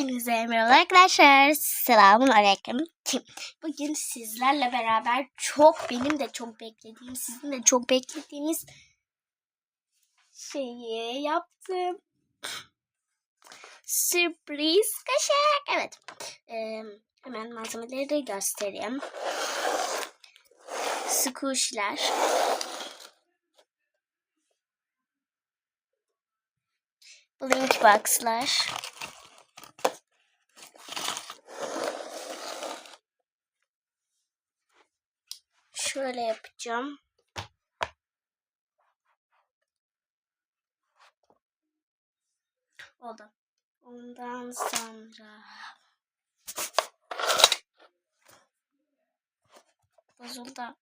Hepinize merhaba arkadaşlar. Selamun aleyküm. Bugün sizlerle beraber çok benim de çok beklediğim, sizin de çok beklediğiniz şeyi yaptım. Sürpriz kaşık. Evet. Ee, hemen malzemeleri de göstereyim. Squish'ler. Blink box'lar. Şöyle yapacağım. Oldu. Ondan sonra bozuldu.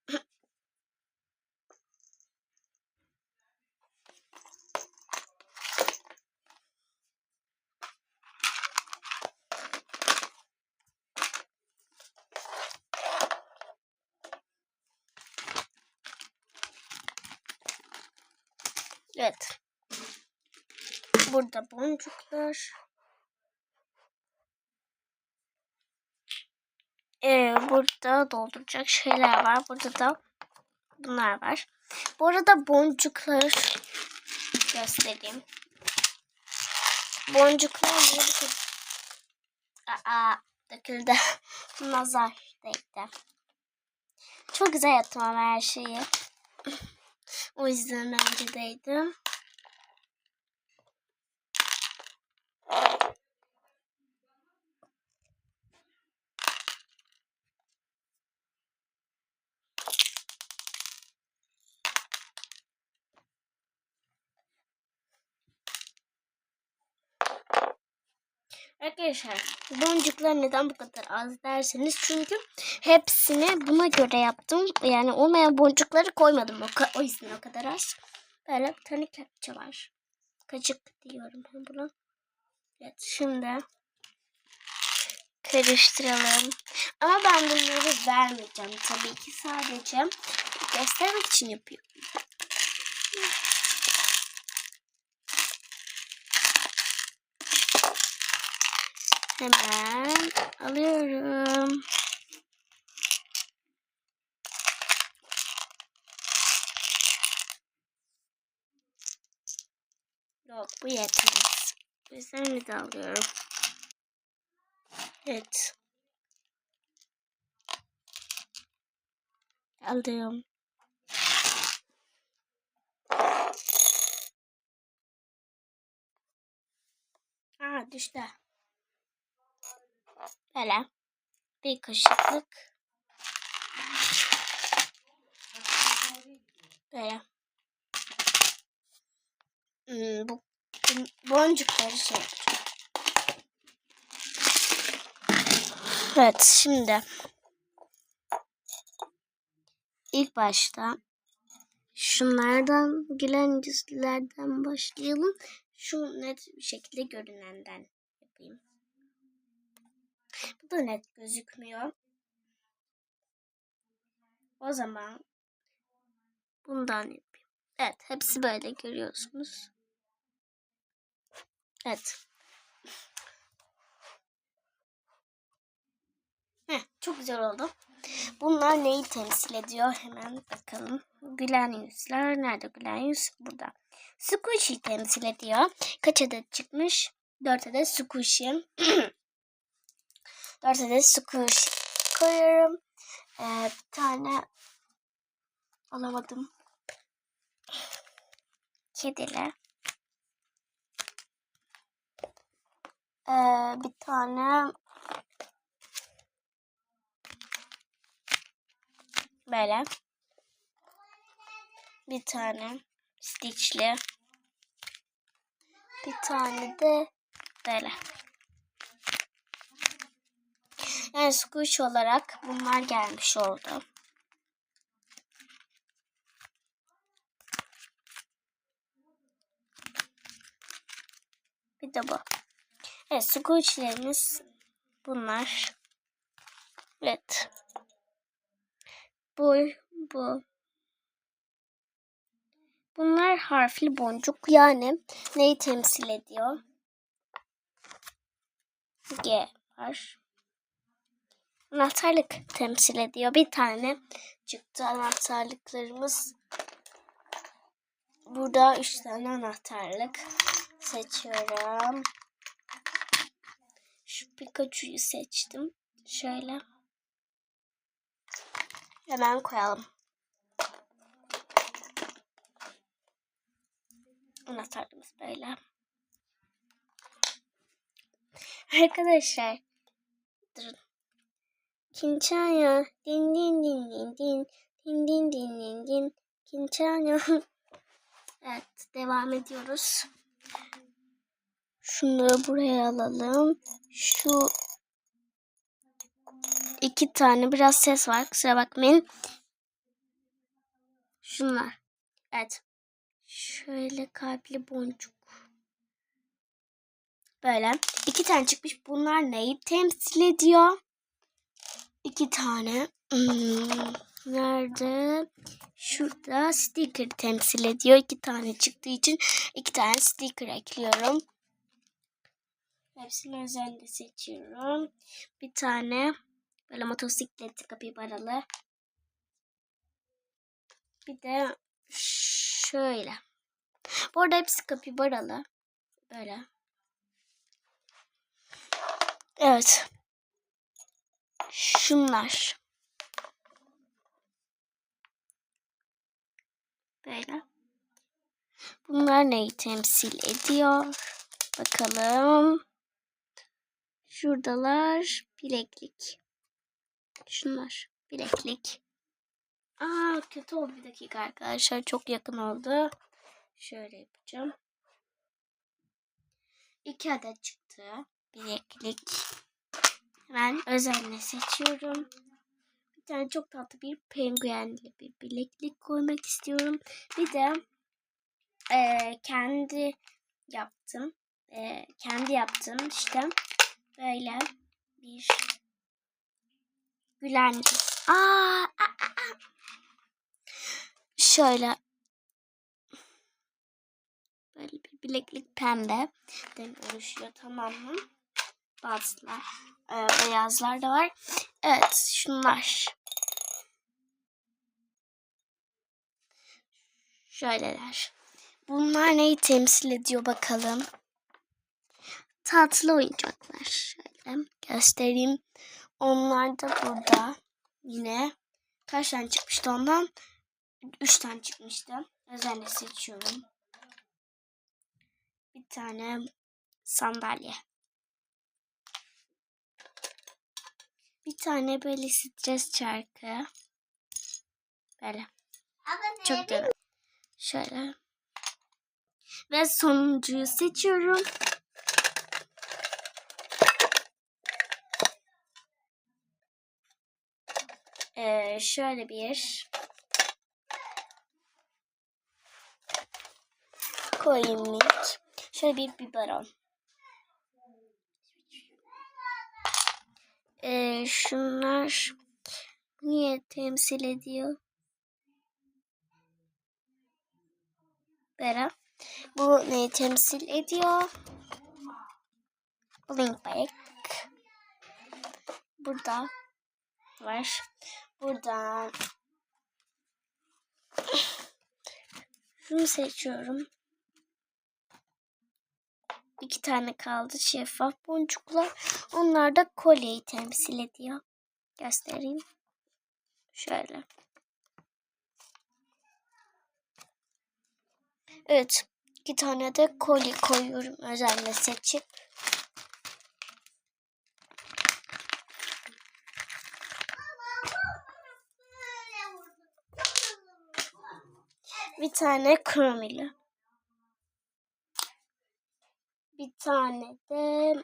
Evet. Burada boncuklar. Ee, burada dolduracak şeyler var. Burada da bunlar var. Bu arada boncukları göstereyim. Boncuklar niye? Aa, döküldü. Nazar değdi. Çok güzel yaptım ama her şeyi. O yüzden bence değdim. Arkadaşlar boncuklar neden bu kadar az derseniz çünkü hepsini buna göre yaptım. Yani olmayan boncukları koymadım. O, o yüzden o kadar az. Böyle bir tane kepçe var. Kaçık diyorum ben buna. Evet şimdi karıştıralım. Ama ben bunları vermeyeceğim tabii ki sadece göstermek için yapıyorum. Hemen alıyorum. Yok bu yetmez. Bir de alıyorum. Evet. Aldım. Aa düştü. Böyle bir kaşıklık böyle hmm, bu boncukları şey. Evet şimdi ilk başta şunlardan gülen yüzlerden başlayalım. Şu net bir şekilde görünenden yapayım. Da net gözükmüyor. O zaman bundan yapayım. Evet hepsi böyle görüyorsunuz. Evet. Heh, çok güzel oldu. Bunlar neyi temsil ediyor? Hemen bakalım. Gülen yüzler. Nerede gülen yüz? Burada. Squishy temsil ediyor. Kaç adet çıkmış? 4 adet squishy. 4 adet squishy koyuyorum. Ee, bir tane alamadım. Kediler. Ee, bir tane böyle bir tane stitchli bir tane de böyle yani squish olarak bunlar gelmiş oldu. Bir de bu. Evet squishlerimiz bunlar. Evet. Bu, bu. Bunlar harfli boncuk yani neyi temsil ediyor? G var. Anahtarlık temsil ediyor. Bir tane çıktı anahtarlıklarımız. Burada üç tane anahtarlık seçiyorum. Şu Pikachu'yu seçtim. Şöyle. Hemen koyalım. Anahtarlığımız böyle. Arkadaşlar. Kinçanya. Din din din din din. Din din din din din. Kinçanya. Evet. Devam ediyoruz. Şunları buraya alalım. Şu iki tane biraz ses var. Kusura bakmayın. Şunlar. Evet. Şöyle kalpli boncuk. Böyle. iki tane çıkmış. Bunlar neyi temsil ediyor? İki tane. Hmm, nerede? Şurada sticker temsil ediyor. İki tane çıktığı için iki tane sticker ekliyorum. Hepsini özellikle seçiyorum. Bir tane böyle motosikletli kapibaralı. Bir de şöyle. Bu arada hepsi kapibaralı. Böyle. Evet. Şunlar. Böyle. Bunlar neyi temsil ediyor? Bakalım. Şuradalar bileklik. Şunlar bileklik. Aa kötü oldu bir dakika arkadaşlar. Çok yakın oldu. Şöyle yapacağım. İki adet çıktı. Bileklik. Hemen özenle seçiyorum. Bir tane çok tatlı bir penguenli bir bileklik koymak istiyorum. Bir de e, kendi yaptım. E, kendi yaptım işte böyle bir gülen aa, aa, aa. şöyle böyle bir bileklik pembe den oluşuyor tamam mı? Bazılar e, beyazlar da var. Evet şunlar. Şöyleler. Bunlar neyi temsil ediyor bakalım. Tatlı oyuncaklar. Şöyle göstereyim. Onlar da burada. Yine kaç tane çıkmıştı ondan? Üç tane çıkmıştı. Özenle seçiyorum. Bir tane sandalye. Bir tane böyle stres çarkı. Böyle. Çok güzel. Şöyle. Ve sonuncuyu seçiyorum. Ee, şöyle bir koyayım minik. Şöyle bir biberon. Ee, şunlar niye temsil ediyor? Bera. Bu neyi temsil ediyor? Blink Back. Burada var. Buradan şunu seçiyorum. İki tane kaldı şeffaf boncuklar. Onlar da kolyeyi temsil ediyor. Göstereyim. Şöyle. Evet. iki tane de kolye koyuyorum özenle seçip. Bir tane kromili. Bir tane de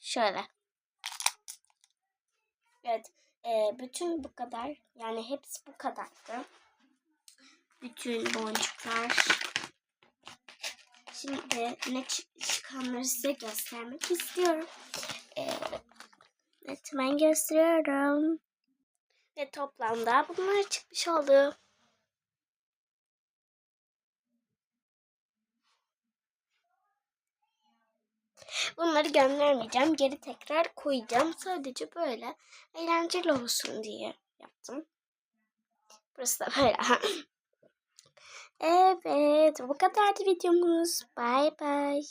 şöyle. Evet. E, bütün bu kadar. Yani hepsi bu kadardı. Bütün boncuklar. Şimdi ne çıkanları size göstermek istiyorum. Ee, evet ben gösteriyorum. Ve toplamda bunlar çıkmış oldu. Bunları göndermeyeceğim. Geri tekrar koyacağım. Sadece böyle eğlenceli olsun diye yaptım. Burası da böyle. evet bu kadardı videomuz. Bye bye.